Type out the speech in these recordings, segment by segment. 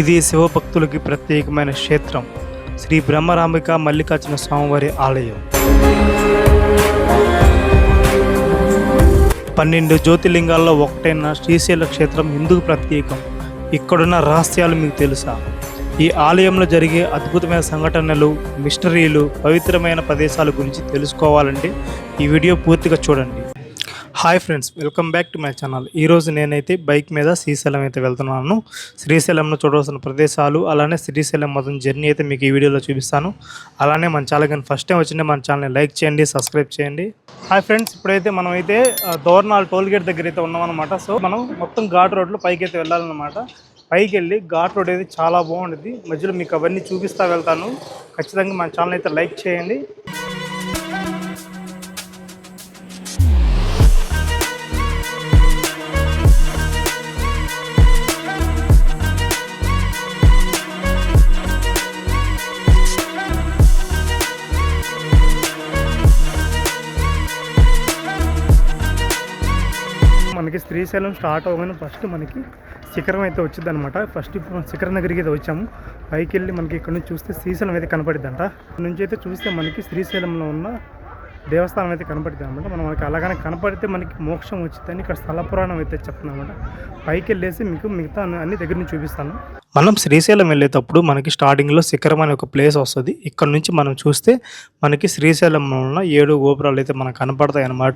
ఇది శివభక్తులకి ప్రత్యేకమైన క్షేత్రం. శ్రీ బ్రహ్మరాంబిక మల్లికార్జున స్వామివారి ఆలయం. పన్నెండు జ్యోతిర్లింగాల్లో ఒకటైన శ్రీశైల క్షేత్రం ఎందుకు ప్రత్యేకం? ఇక్కడున్న రహస్యాలు మీకు తెలుసా? ఈ ఆలయంలో జరిగే అద్భుతమైన సంఘటనలు మిస్టరీలు పవిత్రమైన ప్రదేశాల గురించి తెలుసుకోవాలంటే ఈ వీడియో పూర్తిగా చూడండి. Hi friends welcome back to my channel. ఈరోజు నేనైతే బైక్ మీద శ్రీశైలం అయితే వెళ్తున్నాను. శ్రీశైలంలో చూడవలసిన ప్రదేశాలు అలానే శ్రీశైలం మొత్తం జర్నీ అయితే మీకు ఈ వీడియోలో చూపిస్తాను. అలానే మన ఛానల్ కానీ ఫస్ట్ టైం వచ్చింటే మన ఛానల్ని లైక్ చేయండి సబ్స్క్రైబ్ చేయండి. హాయ్ ఫ్రెండ్స్ ఇప్పుడైతే మనం అయితే దోర్నాల్ టోల్ గేట్ దగ్గర అయితే ఉన్నామన్నమాట. సో మనం మొత్తం ఘాట్ రోడ్లో పైకి అయితే వెళ్ళాలన్నమాట. పైకి వెళ్ళి ఘాట్ రోడ్ అయితే చాలా బాగుంటుంది. మధ్యలో మీకు అవన్నీ చూపిస్తా వెళ్తాను. ఖచ్చితంగా మన ఛానల్ అయితే లైక్ చేయండి. మనకి శ్రీశైలం స్టార్ట్ అవ్వగానే ఫస్ట్ మనకి శిఖరం అయితే వచ్చింది అనమాట ఫస్ట్ ఇప్పుడు మనం శిఖరం దగ్గరికి అయితే వచ్చాము. పైకి వెళ్ళి మనకి ఇక్కడ నుంచి చూస్తే శ్రీశైలం అయితే కనపడిద్దంట. ఇక్కడ నుంచి అయితే చూస్తే మనకి శ్రీశైలంలో ఉన్న దేవస్థానం అయితే కనపడుతుంది అనమాట మనం మనకి అలాగనే కనపడితే మనకి మోక్షం వచ్చిందని ఇక్కడ స్థల పురాణం అయితే చెప్తుంది అనమాట పైకి వెళ్ళేసి మీకు మిగతా అన్ని దగ్గర నుంచి చూపిస్తాను. మనం శ్రీశైలం వెళ్ళేటప్పుడు మనకి స్టార్టింగ్లో శిఖరం అనే ఒక ప్లేస్ వస్తుంది. ఇక్కడ నుంచి మనం చూస్తే మనకి శ్రీశైలంలో ఉన్న ఏడు గోపురాలు అయితే మనకు కనపడతాయి అనమాట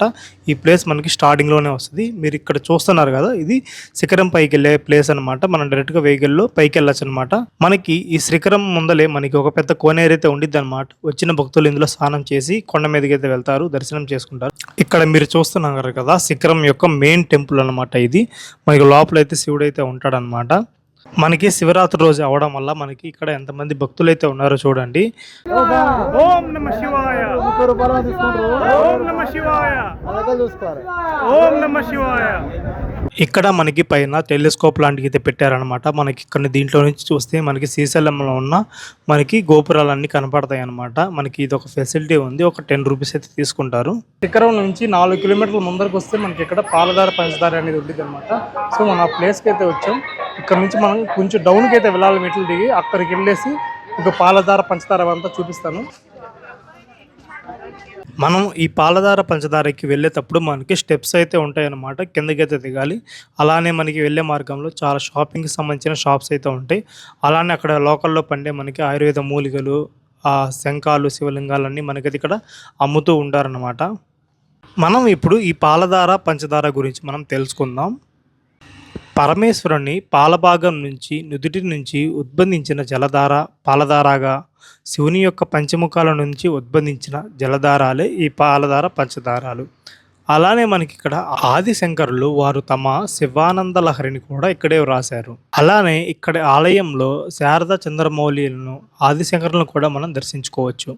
ఈ ప్లేస్ మనకి స్టార్టింగ్లోనే వస్తుంది. మీరు ఇక్కడ చూస్తున్నారు కదా ఇది శిఖరం పైకి వెళ్ళే ప్లేస్ అనమాట మనం డైరెక్ట్గా వెహికల్లో పైకి వెళ్ళచ్చు అనమాట మనకి ఈ శిఖరం ముందలే మనకి ఒక పెద్ద కోనేరు అయితే ఉండిద్ది అనమాట వచ్చిన భక్తులు ఇందులో స్నానం చేసి కొండ మీదకి అయితే వెళ్తారు దర్శనం చేసుకుంటారు. ఇక్కడ మీరు చూస్తున్నారు కదా శిఖరం యొక్క మెయిన్ టెంపుల్ అనమాట ఇది. మనకి లోపల అయితే శివుడు అయితే ఉంటాడనమాట మనకి శివరాత్రి రోజు అవడం వల్ల మనకి ఇక్కడ ఎంతమంది భక్తులు అయితే ఉన్నారో చూడండి. ఓం నమ శివాయ. ఓం నమ శివాయ. ఓం నమ శివాయ. ఇక్కడ మనకి పైన టెలిస్కోప్ లాంటివి అయితే పెట్టారనమాట మనకి ఇక్కడ దీంట్లో నుంచి చూస్తే మనకి శ్రీశైలంలో ఉన్న మనకి గోపురాలన్నీ కనపడతాయి అనమాట మనకి ఇది ఒక ఫెసిలిటీ ఉంది. ఒక టెన్ రూపీస్ అయితే తీసుకుంటారు. శిఖరం నుంచి నాలుగు కిలోమీటర్ల ముందరకు వస్తే మనకి ఇక్కడ పాలదార పంచదార అనేది ఉంటుంది అనమాట సో మనం ఆ ప్లేస్కి అయితే వచ్చాం. ఇక్కడ నుంచి మనం కొంచెం డౌన్కి అయితే వెళ్ళాలి. మెట్లు దిగి అక్కడికి వెళ్ళేసి ఇక పాలధార పంచదార అంతా చూపిస్తాను. మనం ఈ పాలధార పంచదారకి వెళ్ళేటప్పుడు మనకి స్టెప్స్ అయితే ఉంటాయన్నమాట. కిందకైతే దిగాలి. అలానే మనకి వెళ్ళే మార్గంలో చాలా షాపింగ్కి సంబంధించిన షాప్స్ అయితే ఉంటాయి. అలానే అక్కడ లోకల్లో పండే మనకి ఆయుర్వేద మూలికలు ఆ శంఖాలు శివలింగాలన్నీ మనకైతే ఇక్కడ అమ్ముతూ ఉంటారన్నమాట. మనం ఇప్పుడు ఈ పాలధార పంచదార గురించి మనం తెలుసుకుందాం. పరమేశ్వరుని పాలభాగం నుంచి నుదుటి నుంచి ఉద్బంధించిన జలధార పాలధారగా శివుని యొక్క పంచముఖాల నుంచి ఉద్భవించిన జలధారాలే ఈ పాలధార పంచదారాలు అలానే మనకి ఇక్కడ ఆదిశంకరులు వారు తమ శివానంద లహరిని కూడా ఇక్కడే వ్రాశారు. అలానే ఇక్కడ ఆలయంలో శారద చంద్రమౌళిలను ఆదిశంకరులను కూడా మనం దర్శించుకోవచ్చు.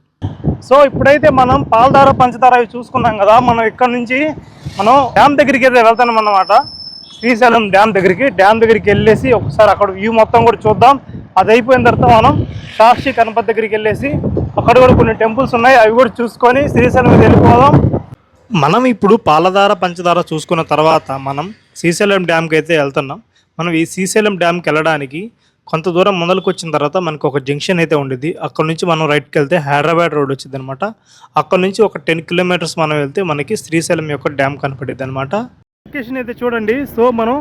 సో ఇప్పుడైతే మనం పాలధార పంచదార అవి చూసుకున్నాం కదా మనం ఇక్కడ నుంచి మనం డ్యామ్ దగ్గరికి అయితే వెళ్తాం అన్నమాట శ్రీశైలం డ్యామ్ దగ్గరికి డ్యామ్ దగ్గరికి వెళ్ళేసి ఒకసారి అక్కడ వ్యూ మొత్తం కూడా చూద్దాం. అది అయిపోయిన తర్వాత మనం సాక్షి గణపతి దగ్గరికి వెళ్ళేసి అక్కడ కూడా కొన్ని టెంపుల్స్ ఉన్నాయి. అవి కూడా చూసుకొని శ్రీశైలం మీద వెళ్ళిపోదాం. మనం ఇప్పుడు పాలధార పంచదార చూసుకున్న తర్వాత మనం శ్రీశైలం డ్యామ్కి అయితే వెళ్తున్నాం. మనం ఈ శ్రీశైలం డ్యామ్కి వెళ్ళడానికి కొంత దూరం మొదలుకు వచ్చిన తర్వాత మనకు ఒక జంక్షన్ అయితే ఉండేది అక్కడ నుంచి మనం రైట్కి వెళ్తే హైదరాబాద్ రోడ్ వచ్చింది అనమాట అక్కడ నుంచి ఒక టెన్ కిలోమీటర్స్ మనం వెళ్తే మనకి శ్రీశైలం యొక్క డ్యామ్ కనపడింది అనమాట. లొకేషన్ అయితే చూడండి. సో మనం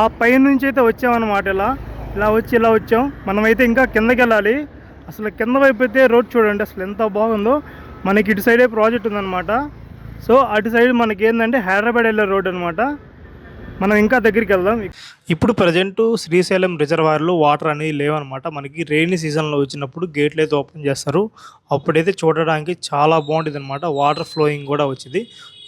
ఆ పై నుంచి అయితే వచ్చామన్నమాట ఇలా. ఇలా వచ్చి ఇలా వచ్చాం. మనమైతే ఇంకా కిందకి వెళ్ళాలి అసలు కింద వైపు అయితే రోడ్ చూడండి అసలు ఎంత బాగుందో. మనకి ఇటు సైడే ప్రాజెక్ట్ ఉందన్నమాట. సో అటు సైడ్ మనకి ఏంటంటే హైదరాబాద్ వెళ్ళే రోడ్ అనమాట మనం ఇంకా దగ్గరికి వెళ్దాం. ఇప్పుడు ప్రజెంట్ శ్రీశైలం రిజర్వాయర్లో వాటర్ అనేది లేవన్నమాట. మనకి రెయినీ సీజన్లో వచ్చినప్పుడు గేట్లు అయితే ఓపెన్ చేస్తారు. అప్పుడైతే చూడడానికి చాలా బాగుంటుంది అనమాట వాటర్ ఫ్లోయింగ్ కూడా వచ్చింది.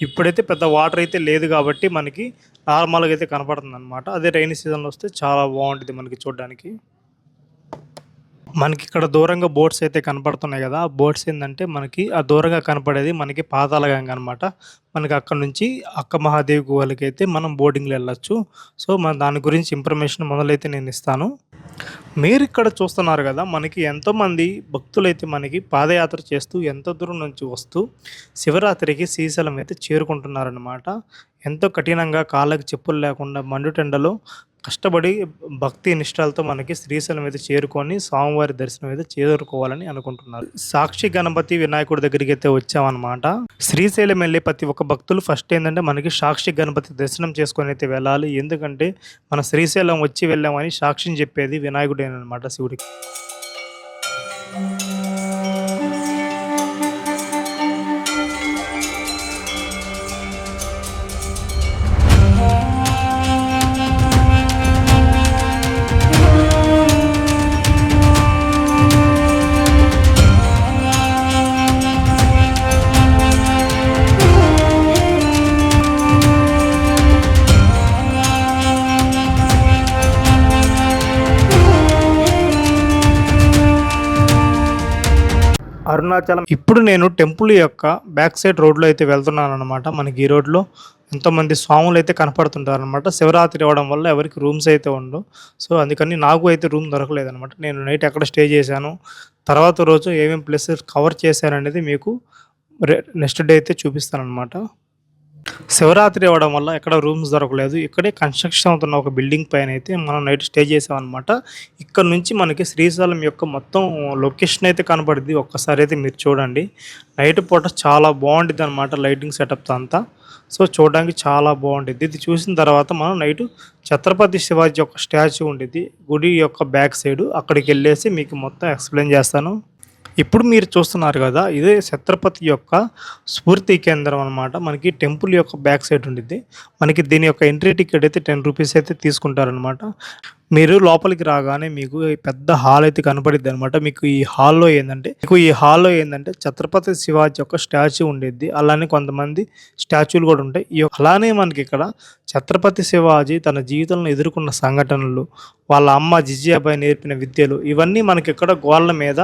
ఇప్పుడైతే పెద్ద వాటర్ అయితే లేదు కాబట్టి మనకి నార్మల్గా అయితే కనపడుతుంది అనమాట అదే రైనీ సీజన్లో వస్తే చాలా బాగుంటుంది మనకి చూడడానికి. మనకి ఇక్కడ దూరంగా బోట్స్ అయితే కనపడుతున్నాయి కదా. ఆ బోట్స్ ఏంటంటే మనకి ఆ దూరంగా కనపడేది మనకి పాతాల గంగ అనమాట మనకి అక్కడ నుంచి అక్క మహాదేవి గుహలకి అయితే మనం బోటింగ్లో వెళ్ళొచ్చు. సో మన దాని గురించి ఇన్ఫర్మేషన్ మొదలైతే నేను ఇస్తాను. మీరు ఇక్కడ చూస్తున్నారు కదా మనకి ఎంతోమంది భక్తులైతే మనకి పాదయాత్ర చేస్తూ ఎంతో దూరం నుంచి వస్తూ శివరాత్రికి శ్రీశైలం అయితే చేరుకుంటున్నారనమాట ఎంతో కఠినంగా కాళ్ళకి చెప్పులు లేకుండా మండుటెండలో కష్టపడి భక్తి నిష్ఠలతో మనకి శ్రీశైలం అయితే చేరుకొని స్వామివారి దర్శనం అయితే చేరుకోవాలని అనుకుంటున్నారు. సాక్షి గణపతి వినాయకుడి దగ్గరికి అయితే వచ్చామన్నమాట. శ్రీశైలం వెళ్ళే ప్రతి ఒక్క భక్తులు ఫస్ట్ ఏంటంటే మనకి సాక్షి గణపతి దర్శనం చేసుకొని అయితే వెళ్ళాలి. ఎందుకంటే మన శ్రీశైలం వచ్చి వెళ్ళామని సాక్షిని చెప్పేది వినాయకుడేనమాట శివుడికి. అరుణాచలం. ఇప్పుడు నేను టెంపుల్ యొక్క బ్యాక్ సైడ్ రోడ్లో అయితే వెళ్తున్నాను అనమాట మనకి ఈ రోడ్లో ఎంతోమంది స్వాములు అయితే కనపడుతుంటారు అనమాట శివరాత్రి అవ్వడం వల్ల ఎవరికి రూమ్స్ అయితే ఉండవు. సో అందుకని నాకు అయితే రూమ్ దొరకలేదనమాట నేను నైట్ ఎక్కడ స్టే చేశాను తర్వాత రోజు ఏమేమి ప్లేసెస్ కవర్ చేశాననేది మీకు నెక్స్ట్ డే అయితే చూపిస్తాను అనమాట శివరాత్రి అవ్వడం వల్ల ఎక్కడ రూమ్స్ దొరకలేదు. ఇక్కడే కన్స్ట్రక్షన్ అవుతున్న ఒక బిల్డింగ్ పైన అయితే మనం నైట్ స్టే చేసామన్నమాట. ఇక్కడ నుంచి మనకి శ్రీశైలం యొక్క మొత్తం లొకేషన్ అయితే కనపడుద్ది ఒక్కసారి అయితే మీరు చూడండి. నైట్ పూట చాలా బాగుంటుంది అనమాట లైటింగ్ సెటప్ అంతా. సో చూడడానికి చాలా బాగుంటుంది ఇది చూసిన తర్వాత మనం నైట్ ఛత్రపతి శివాజీ యొక్క స్టాచ్యూ ఉండేది గుడి యొక్క బ్యాక్ సైడ్ అక్కడికి వెళ్ళేసి మీకు మొత్తం ఎక్స్ప్లెయిన్ చేస్తాను. ఇప్పుడు మీరు చూస్తున్నారు కదా ఇదే ఛత్రపతి యొక్క స్ఫూర్తి కేంద్రం అనమాట మనకి టెంపుల్ యొక్క బ్యాక్ సైడ్ ఉండిద్ది. మనకి దీని యొక్క ఎంట్రీ టికెట్ అయితే టెన్ రూపీస్ అయితే తీసుకుంటారనమాట మీరు లోపలికి రాగానే మీకు పెద్ద హాల్ అయితే కనపడిద్ది అనమాట మీకు ఈ హాల్లో ఏంటంటే మీకు ఈ హాల్లో ఏంటంటే ఛత్రపతి శివాజీ యొక్క స్టాచ్యూ ఉండేది అలానే కొంతమంది స్టాచ్యూలు కూడా ఉంటాయి. ఈ అలానే మనకి ఇక్కడ ఛత్రపతి శివాజీ తన జీవితంలో ఎదుర్కొన్న సంఘటనలు వాళ్ళ అమ్మ జిజియాబాయి నేర్పిన విద్యలు ఇవన్నీ మనకి ఇక్కడ గోళ్ళ మీద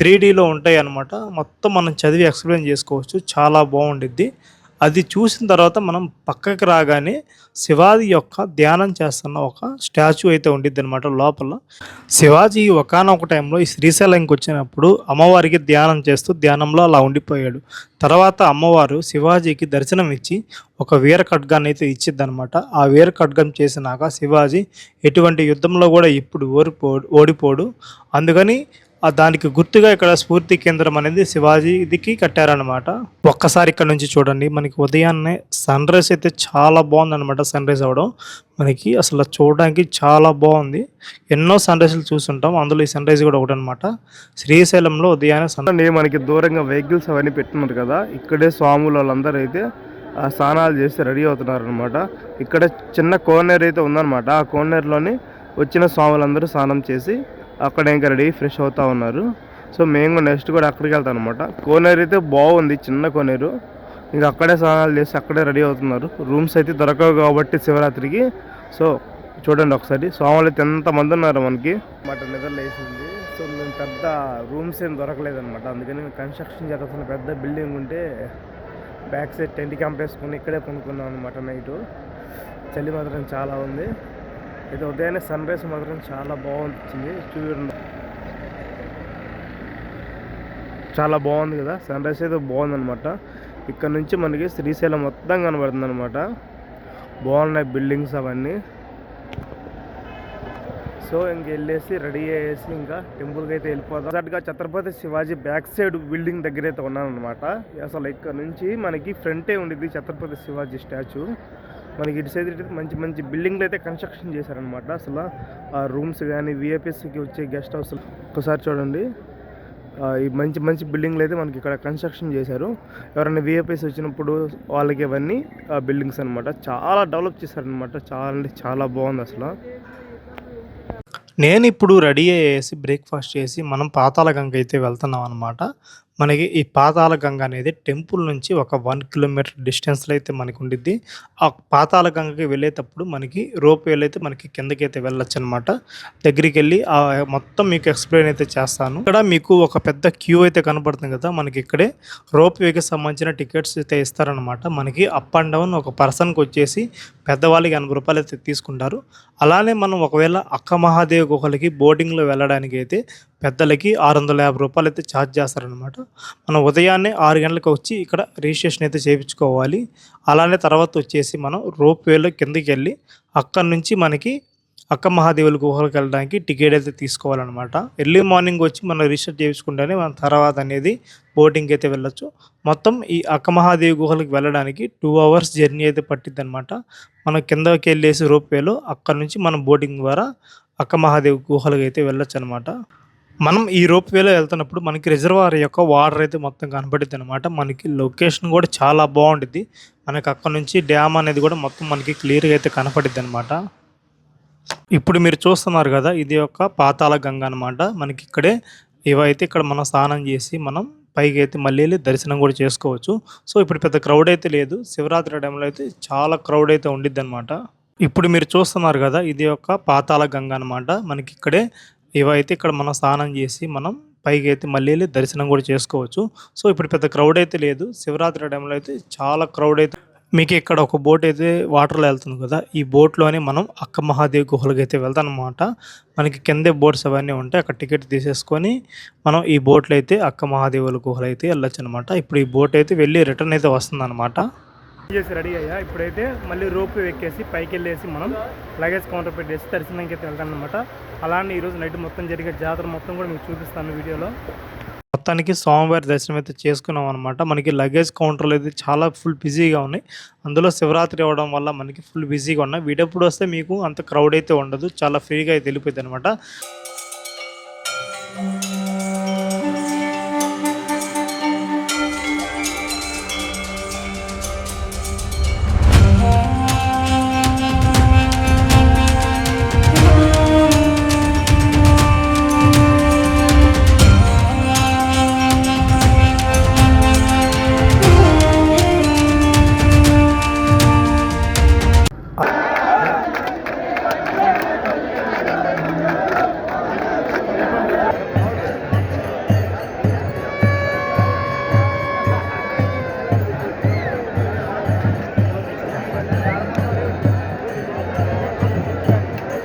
త్రీ డీలో ఉంటాయి అన్నమాట. మొత్తం మనం చదివి ఎక్స్ప్లెయిన్ చేసుకోవచ్చు. చాలా బాగుండిద్ది. అది చూసిన తర్వాత మనం పక్కకి రాగానే శివాజీ యొక్క ధ్యానం చేస్తున్న ఒక స్టాచ్యూ అయితే ఉండిద్ది అనమాట లోపల. శివాజీ ఒకనొక టైంలో ఈ శ్రీశైలంకి వచ్చినప్పుడు అమ్మవారికి ధ్యానం చేస్తూ ధ్యానంలో అలా ఉండిపోయాడు. తర్వాత అమ్మవారు శివాజీకి దర్శనం ఇచ్చి ఒక వీర ఖడ్గాన్ని అయితే ఇచ్చిద్దనమాట ఆ వీర ఖడ్గం చేసినాక శివాజీ ఎటువంటి యుద్ధంలో కూడా ఇప్పుడు ఓడిపోడు ఓడిపోడు. అందుకని దానికి గుర్తుగా ఇక్కడ స్ఫూర్తి కేంద్రం అనేది శివాజీకి కట్టారనమాట ఒక్కసారి ఇక్కడ నుంచి చూడండి. మనకి ఉదయాన్నే సన్ రైజ్ అయితే చాలా బాగుంది అనమాట సన్ రైజ్ అవడం. మనకి అసలు చూడడానికి చాలా బాగుంది. ఎన్నో సన్ రైజ్లు చూస్తుంటాం. అందులో ఈ సన్ రైజ్ కూడా ఒకటి అనమాట శ్రీశైలంలో ఉదయాన్నే సన్ మనకి దూరంగా వెహికల్స్ అవన్నీ పెట్టున్నారు కదా. ఇక్కడే స్వాములు వాళ్ళందరూ అయితే ఆ స్నానాలు చేసి రెడీ అవుతున్నారు అనమాట ఇక్కడ చిన్న కోనేరు అయితే ఉందన్నమాట. ఆ కోనేరులోని వచ్చిన స్వాములందరూ స్నానం చేసి అక్కడ ఇంకా రెడీ ఫ్రెష్ అవుతూ ఉన్నారు. సో మేము కూడా నెక్స్ట్ కూడా అక్కడికి వెళ్తాం అనమాట కోనేరు అయితే బాగుంది చిన్న కోనేరు. ఇంకా అక్కడే స్నానాలు చేసి అక్కడే రెడీ అవుతున్నారు. రూమ్స్ అయితే దొరకవు కాబట్టి శివరాత్రికి. సో చూడండి ఒకసారి. స్వాములు అయితే ఎంతమంది ఉన్నారు మనకి? మాట నిద్ర లేచింది. సో మేము పెద్ద రూమ్స్ ఏం దొరకలేదన్నమాట. అందుకని కన్స్ట్రక్షన్ జరుగుతున్న పెద్ద బిల్డింగ్ ఉంటే బ్యాక్ సైడ్ టెంట్ క్యాంప్ వేసుకుని ఇక్కడే కొనుక్కున్నాం అనమాట నైట్. చలి మాత్రం చాలా ఉంది. అయితే ఉదయాన్నే సన్ రైజ్ మాత్రం చాలా బాగుంది చూడండి. చాలా బాగుంది కదా? సన్ రైజ్ అయితే బాగుందనమాట ఇక్కడ నుంచి మనకి శ్రీశైలం మొత్తం కనబడుతుంది అనమాట బాగున్నాయి బిల్డింగ్స్ అవన్నీ. సో ఇంక వెళ్ళేసి రెడీ అయ్యేసి ఇంకా టెంపుల్కి అయితే వెళ్ళిపోతాం ఎగ్జాక్ట్గా Chhatrapati Shivaji back side building దగ్గర అయితే ఉన్నాను అనమాట అసలు ఇక్కడ నుంచి మనకి ఫ్రంటే ఉండిద్ది ఛత్రపతి శివాజీ స్టాచ్యూ. మనకి ఇటు సైడ్ ఇటు మంచి మంచి బిల్డింగ్లు అయితే కన్స్ట్రక్షన్ చేశారనమాట అసలు ఆ రూమ్స్ కానీ విఐపీస్కి వచ్చే గెస్ట్ హౌస్ ఒకసారి చూడండి. ఈ మంచి మంచి బిల్డింగ్లు అయితే మనకి ఇక్కడ కన్స్ట్రక్షన్ చేశారు. ఎవరైనా విఐపీస్ వచ్చినప్పుడు వాళ్ళకి ఇవన్నీ బిల్డింగ్స్ అనమాట చాలా డెవలప్ చేశారనమాట చాలా అంటే చాలా బాగుంది అసలు. నేను ఇప్పుడు రెడీ అయ్యేసి బ్రేక్ఫాస్ట్ చేసి మనం పాతాళగంగ అయితే వెళ్తున్నాం అనమాట మనకి ఈ పాతాళ గంగ అనేది టెంపుల్ నుంచి ఒక వన్ కిలోమీటర్ డిస్టెన్స్లో అయితే మనకి ఉండిద్ది ఆ పాతాల గంగకి వెళ్ళేటప్పుడు మనకి రోప్ వెళ్ళైతే మనకి కిందకి అయితే వెళ్ళొచ్చు అనమాట దగ్గరికి వెళ్ళి ఆ మొత్తం మీకు ఎక్స్ప్లెయిన్ అయితే చేస్తాను. ఇక్కడ మీకు ఒక పెద్ద క్యూ అయితే కనబడుతుంది కదా మనకి ఇక్కడే. రోప్ వేకి సంబంధించిన టికెట్స్ అయితే ఇస్తారనమాట. మనకి అప్ అండ్ డౌన్ ఒక పర్సన్కి వచ్చేసి పెద్దవాళ్ళకి ఎనభై రూపాయలు అయితే తీసుకుంటారు. అలానే మనం ఒకవేళ అక్క మహాదేవ్ గుహలకి బోటింగ్లో వెళ్ళడానికి అయితే పెద్దలకి ఆరు వందల యాభై రూపాయలు అయితే ఛార్జ్ చేస్తారనమాట మనం ఉదయాన్నే ఆరు గంటలకు వచ్చి ఇక్కడ రిజిస్ట్రేషన్ అయితే చేయించుకోవాలి. అలానే తర్వాత వచ్చేసి మనం రోప్ వేలో కిందకి వెళ్ళి అక్కడి నుంచి మనకి అక్క మహాదేవుల గుహలకు వెళ్ళడానికి టికెట్ అయితే తీసుకోవాలన్నమాట. ఎర్లీ మార్నింగ్ వచ్చి మనం రిజిస్టర్ చేయించుకుంటేనే మన తర్వాత అనేది బోటింగ్ అయితే వెళ్ళొచ్చు. మొత్తం ఈ అక్క మహాదేవి గుహలకు వెళ్ళడానికి టూ అవర్స్ జర్నీ అయితే పట్టిద్ది అనమాట మనం కిందకి వెళ్ళేసి రోప్వేలో అక్కడ నుంచి మనం బోటింగ్ ద్వారా అక్క మహాదేవి గుహలకు అయితే వెళ్ళొచ్చు అనమాట మనం ఈ రోప్వేలో వెళ్తున్నప్పుడు మనకి రిజర్వాయర్ యొక్క వాటర్ అయితే మొత్తం కనబడుద్ది అనమాట మనకి లొకేషన్ కూడా చాలా బాగుంటుంది మనకి అక్కడ నుంచి డ్యామ్ అనేది కూడా మొత్తం మనకి క్లియర్గా అయితే కనపడుద్ది అనమాట ఇప్పుడు మీరు చూస్తున్నారు కదా ఇది ఒక పాతాళ గంగ అనమాట మనకి ఇక్కడే ఇవైతే ఇక్కడ మనం స్నానం చేసి మనం పైకి అయితే మళ్ళీ వెళ్ళి దర్శనం కూడా చేసుకోవచ్చు. సో ఇప్పుడు పెద్ద క్రౌడ్ అయితే లేదు. శివరాత్రి టైంలో అయితే చాలా క్రౌడ్ అయితే ఉండిద్ది అనమాట ఇప్పుడు మీరు చూస్తున్నారు కదా ఇది ఒక పాతాళ గంగ అనమాట మనకి ఇక్కడే ఇవైతే ఇక్కడ మనం స్నానం చేసి మనం పైకి అయితే మళ్ళీ వెళ్ళి దర్శనం కూడా చేసుకోవచ్చు. సో ఇప్పుడు పెద్ద క్రౌడ్ అయితే లేదు. శివరాత్రి టైంలో అయితే చాలా క్రౌడ్ అయితే మీకు ఇక్కడ ఒక బోట్ అయితే వాటర్లో వెళ్తుంది కదా. ఈ బోట్లోనే మనం అక్క మహాదేవి గుహలకు అయితే వెళ్తాం అనమాట మనకి కిందే బోట్స్ అవన్నీ ఉంటాయి అక్కడ టికెట్ తీసేసుకొని మనం ఈ బోట్లో అయితే అక్క మహాదేవుల గుహలు అయితే వెళ్ళొచ్చు అనమాట ఇప్పుడు ఈ బోట్ అయితే వెళ్ళి రిటర్న్ అయితే వస్తుంది అనమాట చేసి రెడీ అయ్యా. ఇప్పుడైతే మళ్ళీ రోప్ ఎక్కేసి పైకి వెళ్ళేసి మనం లగేజ్ కౌంటర్ పెట్టేసి దర్శనంకి అయితే వెళ్తాం అనమాట అలానే ఈరోజు నైట్ మొత్తం జరిగే జాతర మొత్తం కూడా మీకు చూపిస్తాను వీడియోలో. మొత్తానికి స్వామివారి దర్శనం అయితే చేసుకున్నాం అనమాట మనకి లగేజ్ కౌంటర్లు అయితే చాలా ఫుల్ బిజీగా ఉన్నాయి. అందులో శివరాత్రి అవ్వడం వల్ల మనకి ఫుల్ బిజీగా ఉన్నాయి. వీడప్పుడు వస్తే మీకు అంత క్రౌడ్ అయితే ఉండదు. చాలా ఫ్రీగా అయితే వెళ్ళిపోయింది అనమాట